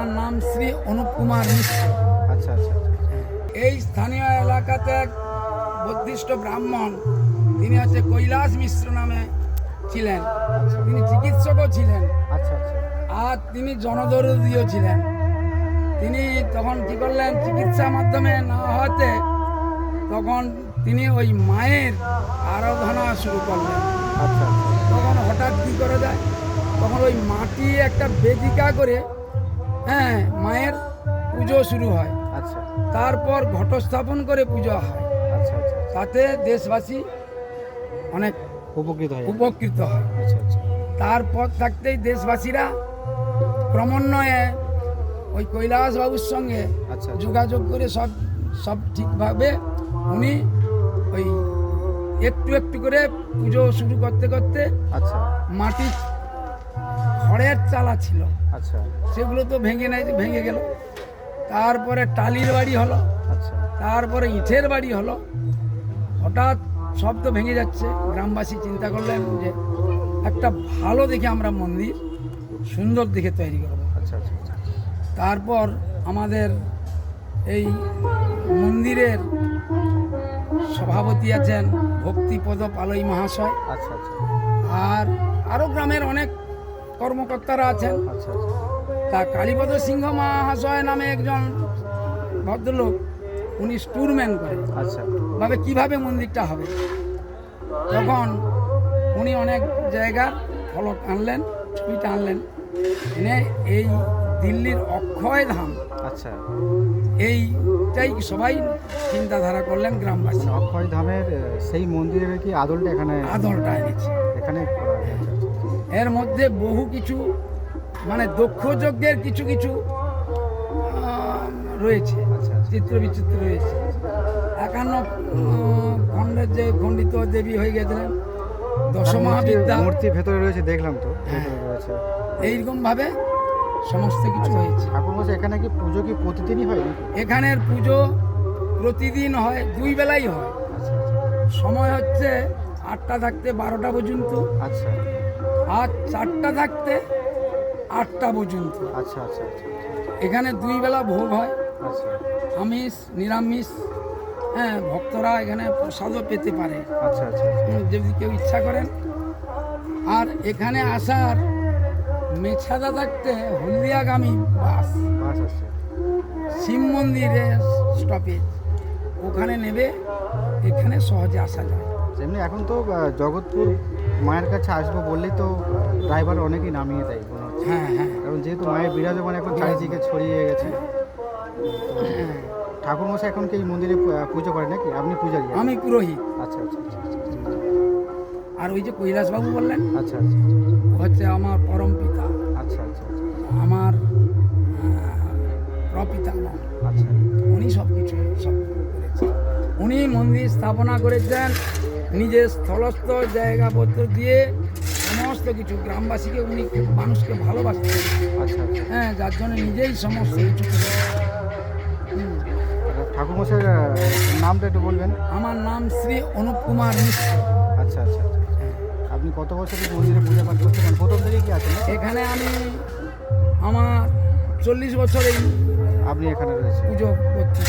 আমার নাম শ্রী অনুপ কুমার মিশ্র। আচ্ছা আচ্ছা আচ্ছা। এই স্থানীয় এলাকাতে এক বৌদ্ধিষ্ট ব্রাহ্মণ তিনি হচ্ছে কৈলাস মিশ্র নামে ছিলেন। তিনি চিকিৎসকও ছিলেন। আচ্ছা আচ্ছা। আর তিনি জনদরদীও ছিলেন। তিনি তখন কি করলেন চিকিৎসার মাধ্যমে না হতে তখন তিনি ওই মায়ের আরাধনা শুরু করলেন। আচ্ছা আচ্ছা। তখন হঠাৎ কী করে যায়? তখন ওই মাটি একটা বেদিকা করে হ্যাঁ মায়ের পুজো শুরু হয়। আচ্ছা। তারপর ঘটস্থাপন করে পুজো হয়। আচ্ছা আচ্ছা তাতে দেশবাসী অনেক উপকৃত হয়। উপকৃত হয়। আচ্ছা আচ্ছা। তারপর থাকতেই দেশবাসীরা ক্রমান্বয়ে ওই কৈলাস বাবুর সঙ্গে আচ্ছা আচ্ছা। যোগাযোগ করে সব সব ঠিকভাবে উনি ওই একটু একটু করে পুজো শুরু করতে করতে আচ্ছা। মাটির খড়ের চালা ছিল। আচ্ছা। সেগুলো তো ভেঙে নাই ভেঙে গেল। তারপরে টালির বাড়ি হলো। আচ্ছা। তারপরে ইটের বাড়ি হলো। হঠাৎ সব তো ভেঙে যাচ্ছে। গ্রামবাসী চিন্তা করলেন যে একটা ভালো দেখে আমরা মন্দির সুন্দর দেখে তৈরি করব। আচ্ছা আচ্ছা আচ্ছা। তারপর আমাদের এই মন্দিরের সভাপতি আছেন ভক্তিপদ পালই মহাশয়। আচ্ছা আচ্ছা। আর আরও গ্রামের অনেক কর্মকর্তারা আছেন। তা কালীপদ সিংহ মহাশয় নামে একজন ভদ্রলোক উনি স্টুরম্যান করে। আচ্ছা। ভাবে কীভাবে মন্দিরটা হবে? তখন উনি অনেক জায়গার ফলক আনলেন ছবিটা আনলেন। এনে এই দিল্লির অক্ষয় ধাম। আচ্ছা। এইটাই সবাই চিন্তাধারা করলেন গ্রামবাসী। অক্ষয় ধামের সেই মন্দিরের কি আদলটা এখানে আদলটা এনেছে। এখানে এর মধ্যে বহু কিছু মানে দক্ষ যজ্ঞের কিছু কিছু রয়েছে আচ্ছা আচ্ছা। চিত্র বিচিত্র রয়েছে। একান্ন খণ্ডের যে খণ্ডিত দেবী হয়ে গেছিলেন দশমহাবিদ্যা। মূর্তির ভেতরে রয়েছে দেখলাম তো হ্যাঁ। রয়েছে। এইরকম ভাবে সমস্ত কিছু হয়েছে। ঠাকুর মশাই এখানে কি পুজো কি প্রতিদিনই হয় এখানের পুজো প্রতিদিন হয় দুই বেলাই হয়। আচ্ছা আচ্ছা। সময় হচ্ছে আটটা থাকতে বারোটা পর্যন্ত। আচ্ছা। আর চারটা থাকতে আটটা পর্যন্ত। আচ্ছা আচ্ছা আচ্ছা এখানে দুই বেলা ভোগ হয়। আচ্ছা। আমিষ নিরামিষ হ্যাঁ ভক্তরা এখানে প্রসাদও পেতে পারে। আচ্ছা আচ্ছা যদি কেউ ইচ্ছা করেন। আর এখানে আসার মেছাদা থাকতে হলদিয়াগামী বাস। বাস শিব মন্দিরের স্টপেজ ওখানে নেবে এখানে সহজে আসা যায়। এমনি এখন তো জগৎপুর মায়ের কাছে আসব বললেই তো ড্রাইভার অনেকেই নামিয়ে দেয় মনে হচ্ছে। হ্যাঁ হ্যাঁ। কারণ যেহেতু মায়ের বিরাজমান এখন চারিদিকে ছড়িয়ে গেছে। হ্যাঁ। ঠাকুর মশাই এখন কি মন্দিরে পুজো করে নাকি? আপনি পূজারি? আমি পুরোহিত। আচ্ছা আচ্ছা আচ্ছা আচ্ছা। আর ওই যে কৈলাসবাবু বললেন আচ্ছা আচ্ছা হচ্ছে আমার পরম পিতা। আচ্ছা আচ্ছা আচ্ছা। আমার প্রপিতা আচ্ছা। উনি সব কিছু সব করেছেন। উনি মন্দির স্থাপনা করেছেন নিজের স্থলস্থ জায়গাপত্র দিয়ে সমস্ত কিছু গ্রামবাসীকে উনি মানুষকে ভালোবাসতেন। আচ্ছা আচ্ছা। হ্যাঁ যার জন্য নিজেই সমস্ত কিছু করেছেন। ঠাকুর মশাইয়ের নামটা একটু বলবেন? আমার নাম শ্রী অনুপ কুমার মিশ্র। আচ্ছা আচ্ছা আচ্ছা। আপনি কত বছর মন্দিরে পূজা পাঠ করতে পারেন প্রথম থেকে কি আছেন এখানে আমি আমার চল্লিশ বছর এই আপনি এখানে রয়েছে পুজো করছি।